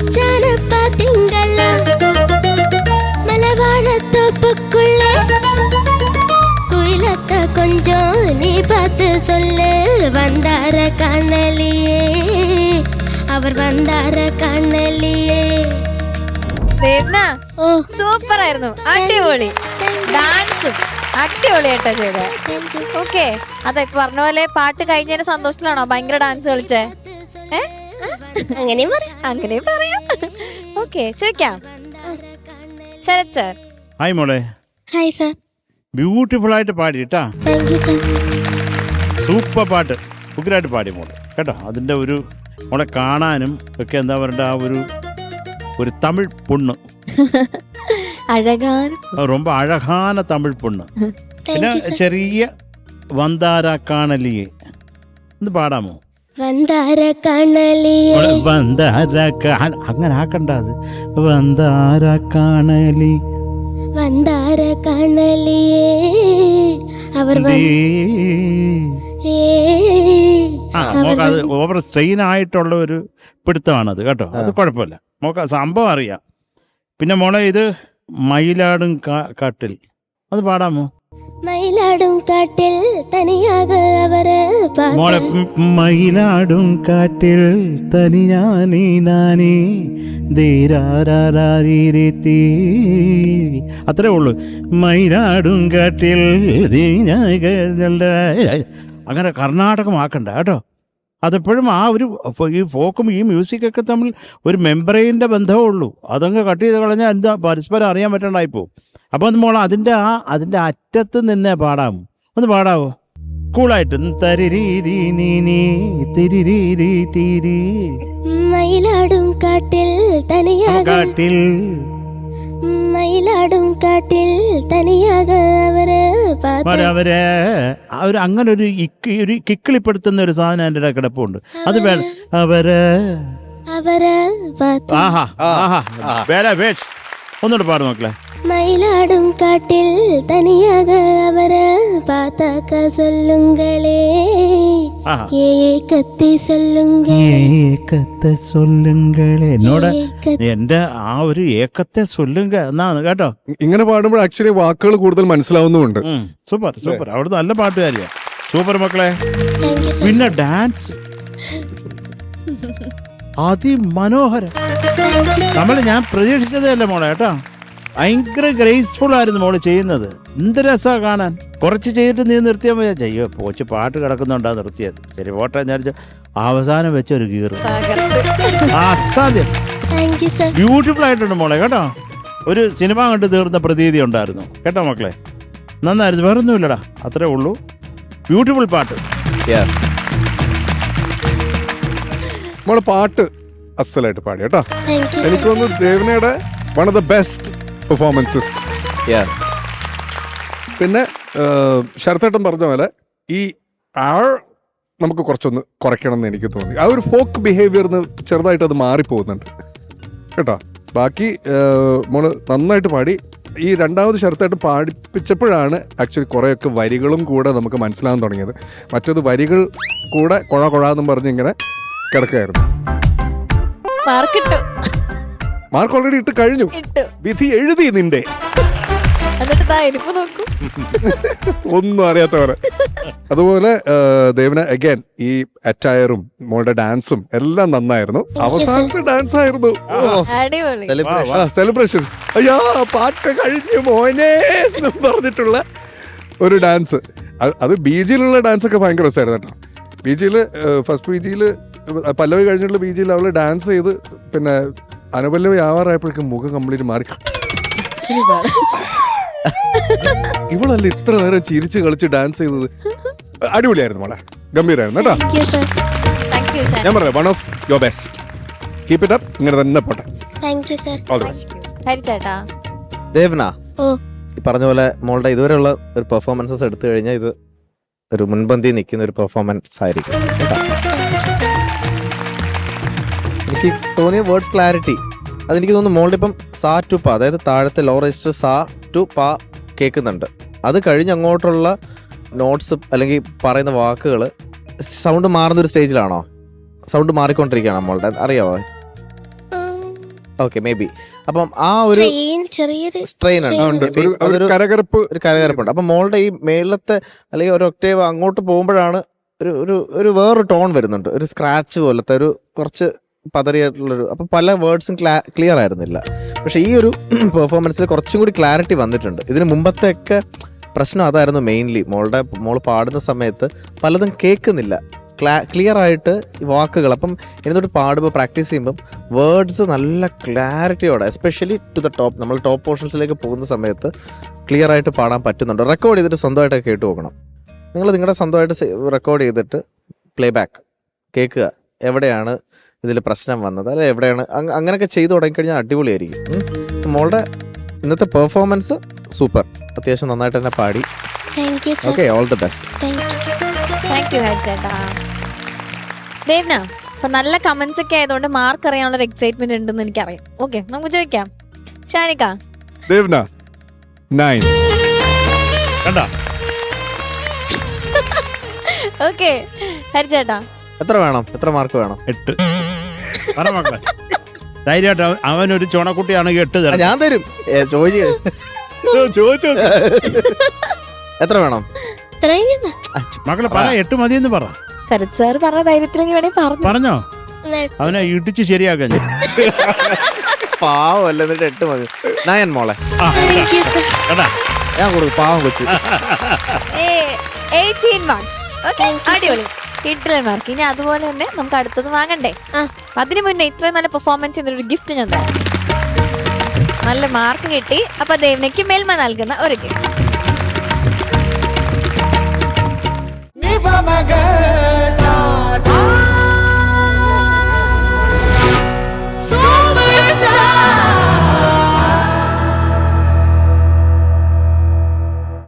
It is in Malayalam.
மச்சான பாத்தீங்களா மலவாழத்தோப்புக்குள்ள குயிலத்த கொஞ்சம் நீ பார்த்து சொல்லு வந்தார கண்ணலியே அவர் வந்தார கண்ணலியே ദേവന ഓ സൂപ്പർ ആയിരുന്നു അടിപൊളി ഡാൻസും അടിപൊളിയായിട്ടാ ചെയ്തേ താങ്ക് യു ഓക്കെ അതെ പറഞ്ഞ പോലെ പാട്ട് കഴിഞ്ഞതിന് സന്തോഷത്തിലാണോ ഭയങ്കര ഡാൻസ് കളിച്ചേ ഏ അങ്ങനെയും പറയാം അങ്ങനെ പറയാം ഓക്കെ ചോദിക്കാം ശരത് സർ ഹായ് മോളെ ഹായ് സാർ ബ്യൂട്ടിഫുൾ ആയിട്ട് പാടി കേട്ടാ താങ്ക് യു സാർ സൂപ്പർ പാട്ട് ഉഗ്രായിട്ട് പാടി മോളെ കേട്ടോ അതിൻ്റെ ഒരു മോളെ കാണാനും ഒക്കെ എന്താ പറയണ്ട ആ ഒരു ഒരു തമിഴ് പൊണ്ണ് അഴകാൻ അത് ரொம்ப അഴകാന തമിഴ് പൊണ്ണ് പിന്നെ താങ്ക് യു സാർ ചെറിയ വന്താര കാണലിയെ ഒന്ന് പാടാമോ വന്താര അങ്ങനെ ആക്കണ്ട അത്. വന്താര കാണലി. വന്താര കണ്ണലിയെ അവർ ഓവർ സ്ട്രെയിൻ ആയിട്ടുള്ള ഒരു പിടുത്തമാണത് കേട്ടോ. അത് കുഴപ്പമില്ല. മോക്ക സംഭവം അറിയാം. പിന്നെ മോളെ ഇത് മയിലാടും കാട്ടിൽ. അത് പാടാമോ? മയിലാടും കാട്ടിൽ തനിയാക അവർ മയിലാടും കാട്ടിൽ തനിയാനീ നാനേ. ധീരാരീരീത്തി അത്രേ ഉള്ളൂ. മയിലാടും കാട്ടിൽ അങ്ങനെ കർണാടകമാക്കണ്ട കേട്ടോ. അതെപ്പോഴും ആ ഒരു ഈ ഫോക്കും ഈ മ്യൂസിക്കൊക്കെ തമ്മിൽ ഒരു മെമ്പറൈന്റെ ബന്ധമേ ഉള്ളൂ. അതങ്ങ് കട്ട് ചെയ്ത് കളഞ്ഞാൽ എന്താ പരസ്പരം അറിയാൻ പറ്റണ്ടായിപ്പോ അപ്പോൾ മോളെ അതിന്റെ ആ അതിന്റെ അറ്റത്ത് നിന്നേ പാടാമോ ഒന്ന് പാടാവോ? കൂളായിട്ടും മയിലാടും കാട്ടിൽ കാട്ടിൽ. മയിലാടും കാട്ടിൽ തനിയാക അവർ പാട്ട് അവരെ അവർ അങ്ങനെ ഒരു ഒരു കിക്കിളിപ്പെടുത്തുന്ന ഒരു സാധനം എന്റെ ഇടയിൽ കിടപ്പുണ്ട്. അത് വേണം അവർ. അവർ ആഹാ ആഹാ. വേറെ വേഷ്. ഒന്നുകൂടെ പാടും മക്കളെ. மயிலாடும் காட்டில் தனியாக அவர பார்த்தாக்க சொல்லுங்களே ആഹാ ஏக்கத்தை சொல்லுங்க ഏക്കത്തെ സൊല്ലുങ്ങളെ എന്നോട് ഏക്ക- എൻ്റെ ആ ഒരു ഏക്കത്തെ സൊല്ലുങ്ക എന്നാണ് കേട്ടോ ഇ- ഇങ്ങനെ പാടുമ്പോൾ ആക്ച്വലി വാക്കുകൾ കൂടുതൽ മനസ്സിലാവുന്നുമുണ്ട് ഉം, സൂപ്പർ സൂപ്പർ അവിടുന്ന് നല്ല പാട്ടുകാരിയാ സൂപ്പർ മക്കളെ Thank you, sir. പിന്നെ ഡാൻസ് അതിമനോഹരം Thank you, sir. നമ്മൾ ഞാൻ പ്രതീക്ഷിച്ചതേ അല്ല മോളെ കേട്ടോ ഭയങ്കര ഗ്രേസ്ഫുൾ ആയിരുന്നു മോൾ ചെയ്യുന്നത്. എന്ത് രസാ കാണാൻ. കുറച്ച് ചെയ്തിട്ട് നീ നിർത്തിയാൽ മതി. ചെയ്യോ പോച്ച് പാട്ട് കിടക്കുന്നുണ്ടാ? നിർത്തിയത്. ശരി പോട്ടെ ഞാൻ വിചാരിച്ചു, അവസാനം വെച്ച ഒരു ഗീറ്. തകർത്ത്. അസാധ്യം. Thank you, sir. ബ്യൂട്ടിഫുൾ ആയിട്ടുണ്ട് മോളെ കേട്ടോ? ഒരു സിനിമ കണ്ട് തീർന്ന പ്രതീതി ഉണ്ടായിരുന്നു. കേട്ടോ മക്കളെ? നന്നായിരുന്നു. വേറെ ഒന്നുമില്ലടാ അത്രേ ഉള്ളൂ. ബ്യൂട്ടിഫുൾ പാട്ട്. നമ്മളെ പാട്ട് അസലായിട്ട് പാടി കേട്ടോ? Thank you, എനിക്ക് തോന്നുന്നു ദേവനയുടെ one of the best performances പിന്നെ ശരത്തേട്ടൻ പറഞ്ഞ പോലെ ഈ ആൾ നമുക്ക് കുറച്ചൊന്ന് കുറയ്ക്കണം എന്ന് എനിക്ക് തോന്നി. ആ ഒരു ഫോക്ക് ബിഹേവിയർ ബിഹേവിയറിന് ചെറുതായിട്ട് അത് മാറിപ്പോകുന്നുണ്ട്. കേട്ടോ? ബാക്കി മോൾ നന്നായിട്ട് പാടി. ഈ രണ്ടാമത് ശരത്തായിട്ട് പാടിപ്പിച്ചപ്പോഴാണ് ആക്ച്വലി കുറേയൊക്കെ വരികളും കൂടെ നമുക്ക് മനസ്സിലാകാൻ തുടങ്ങിയത്. മറ്റത് വരികൾ കൂടെ കൊഴ കൊഴാന്നും പറഞ്ഞ് ഇങ്ങനെ കിടക്കുകയായിരുന്നു മാർക്കിട്ടു. മാർക്ക് ഓൾറെഡി ഇട്ട് കഴിഞ്ഞു. ഇട്ടു. വിധി എഴുതി നിന്റെ. എന്നിട്ട് ദാ ഇരിപ്പ് നോക്കൂ. ഒന്നും അറിയാത്തവരെ. അതുപോലെ ദേവന അഗൈൻ ഈ അറ്റയറും മോളുടെ ഡാൻസും എല്ലാം നന്നായിരുന്നു. അവസാനത്തെ ഡാൻസ് ആയിരുന്നു. അടിപൊളി. സെലിബ്രേഷൻ അയ്യാ പാട്ട് കഴിഞ്ഞു മോനെ എന്ന് പറഞ്ഞിട്ടുള്ള ഒരു ഡാൻസ് അത് ബി ജിയിലുള്ള ഡാൻസ് ഒക്കെ ഭയങ്കര രസമായിരുന്നു കേട്ടോ. ബി ജിയിൽ ഫസ്റ്റ് ബി ജിയിൽ പല്ലവി കഴിഞ്ഞിട്ടുള്ള ബി ജിയിൽ അവൾ ഡാൻസ് ചെയ്ത് പിന്നെ അനുപല്ലവി ആവാറായപ്പോഴേക്കും മുഖം കംപ്ലീറ്റ് മാറി. ഇവളല്ല ഇത്ര നേരം ചിരിച്ച് കളിച്ച് ഡാൻസ് ചെയ്തത്? അടിപൊളിയായിരുന്നു മോളെ. ഗംഭീരായിരുന്നു കേട്ടോ. ഞാൻ പറയാം one of your best keep it up ഇങ്ങനെ തന്നെ പോട്ടെ. ഓൾ ദി ബെസ്റ്റ് ഹരിച്ചേട്ടാ ദേവന ഓ. ഈ പറഞ്ഞ പോലെ മോളുടെ ഇതുവരെയുള്ള ഒരു പെർഫോമൻസസ് എടുത്തു കഴിഞ്ഞാൽ ഇത് ഒരു മുൻപന്തി നിൽക്കുന്ന ഒരു പെർഫോമൻസ് ആയിരിക്കും. കേട്ടോ. എനിക്ക് തോന്നിയ വേർഡ്സ് ക്ലാരിറ്റി അതെനിക്ക് തോന്നുന്നു മോളുടെ ഇപ്പം സാ ടു പ അതായത് താഴത്തെ ലോ രജിസ്റ്റർ സാ ടു പ കേൾക്കുന്നുണ്ട്. അത് കഴിഞ്ഞ് അങ്ങോട്ടുള്ള നോട്ട്സ് അല്ലെങ്കിൽ പറയുന്ന വാക്കുകൾ സൗണ്ട് മാറുന്ന ഒരു സ്റ്റേജിലാണോ സൗണ്ട് മാറിക്കൊണ്ടിരിക്കുകയാണോ മോളുടെ. അറിയാവോ? ഓക്കെ മേ ബി അപ്പം ആ ഒരു ചെറിയൊരു സ്ട്രെയിൻ ഉണ്ട്. ഒരു കരകരപ്പ്. ഒരു കരകരപ്പുണ്ട്. അപ്പം മോളുടെ ഈ മേളത്തെ അല്ലെങ്കിൽ ഒരു ഒക്ടേവ് അങ്ങോട്ട് പോകുമ്പോഴാണ് ഒരു ഒരു ഒരു വേറൊരു ടോൺ വരുന്നുണ്ട്. ഒരു സ്ക്രാച്ച് പോലത്തെ ഒരു കുറച്ച് പതറിയായിട്ടുള്ളൊരു അപ്പം പല വേർഡ്സും ക്ലിയർ ആയിരുന്നില്ല. പക്ഷേ ഈ ഒരു പെർഫോമൻസിൽ കുറച്ചും കൂടി ക്ലാരിറ്റി വന്നിട്ടുണ്ട്. ഇതിന് മുമ്പത്തെയൊക്കെ പ്രശ്നം അതായിരുന്നു മെയിൻലി മോളുടെ മോൾ പാടുന്ന സമയത്ത് പലതും കേൾക്കുന്നില്ല. ക്ലാ ക്ലിയർ ആയിട്ട് വാക്കുകൾ അപ്പം എന്നിട്ട് പാടുമ്പോൾ പ്രാക്ടീസ് ചെയ്യുമ്പം വേർഡ്സ് നല്ല ക്ലാരിറ്റിയോടെ എസ്പെഷ്യലി ടു ദ ടോപ്പ് നമ്മൾ ടോപ്പ് പോർഷൻസിലേക്ക് പോകുന്ന സമയത്ത് ക്ലിയർ ആയിട്ട് പാടാൻ പറ്റുന്നുണ്ട്. റെക്കോർഡ് ചെയ്തിട്ട് സ്വന്തമായിട്ട് കേട്ട് പോകണം നിങ്ങൾ നിങ്ങളുടെ സ്വന്തമായിട്ട് റെക്കോർഡ് ചെയ്തിട്ട് പ്ലേ ബാക്ക് കേൾക്കുക. എവിടെയാണ് ഇതിൽ പ്രശ്നം വന്നത്. അല്ലെ എവിടെയാണ്? അങ്ങ- അങ്ങനെയൊക്കെ ചെയ്തു തുടങ്ങിക്കഴിഞ്ഞാൽ അടിപൊളിയായിരിക്കും. മോളുടെ ഇന്നത്തെ പെർഫോമൻസ് സൂപ്പർ. അത്യാവശ്യം നന്നായിട്ട് തന്നെ പാടി. Okay all the best thank you അപ്പൊ നല്ല കമന്റ്സ് ഒക്കെ ആയതുകൊണ്ട് മാർക്ക് അറിയാനുള്ള ഒരു എക്സൈറ്റ്മെന്റ് ഉണ്ടെന്ന് എനിക്ക് അറിയാം ഓക്കെ നമുക്ക് ചോദിക്കാം. ഷാനിക്ക. ദേവ്ന നയൻ കണ്ട? ഓക്കെ ഹരിച്ചേട്ടാ എത്ര വേണം? എത്ര മാർക്ക് വേണം? എട്ട്. പറ മക്കളെ. ധൈര്യമായിട്ട് അവൻ- അവനൊരു ചോണക്കുട്ടിയാണ് എട്ട് ആ, തരാം ഞാൻ തരും. ഏ, ചോദിച്ച് ചോദിച്ചു എത്ര വേണം? ഇത്രയും മക്കളെ പറ. എട്ട് മതിയെന്ന് പറ. ശരത് സാർ പറഞ്ഞ ധൈര്യത്തിലെങ്കിൽ വേണേ പറഞ്ഞു. പറഞ്ഞോ? അവനെ ഇടിച്ച് ശരിയാക്കാൻ ഞാൻ. പാവം അല്ല എന്നിട്ട് എട്ട് മതി. നയൻ മോളെ. ആ, കേട്ടാ. ഞാൻ കൊടുക്കും പാവം കൊച്ചു. എയ്റ്റീൻ മാർക്സ് അടിപൊളി. കിട്ടില്ല മാർക്ക്. ഇനി അതുപോലെ തന്നെ നമുക്ക് അടുത്തത് വാങ്ങണ്ടേ. അതിനു മുന്നേ ഇത്രയും നല്ല പെർഫോമൻസ് ഒരു ഗിഫ്റ്റ് ഞാൻ തരാം. നല്ല മാർക്ക് കിട്ടി. അപ്പൊ ദേവനയ്ക്ക് മേൽമ നൽകുന്ന ഒരു ഗിഫ്റ്റ്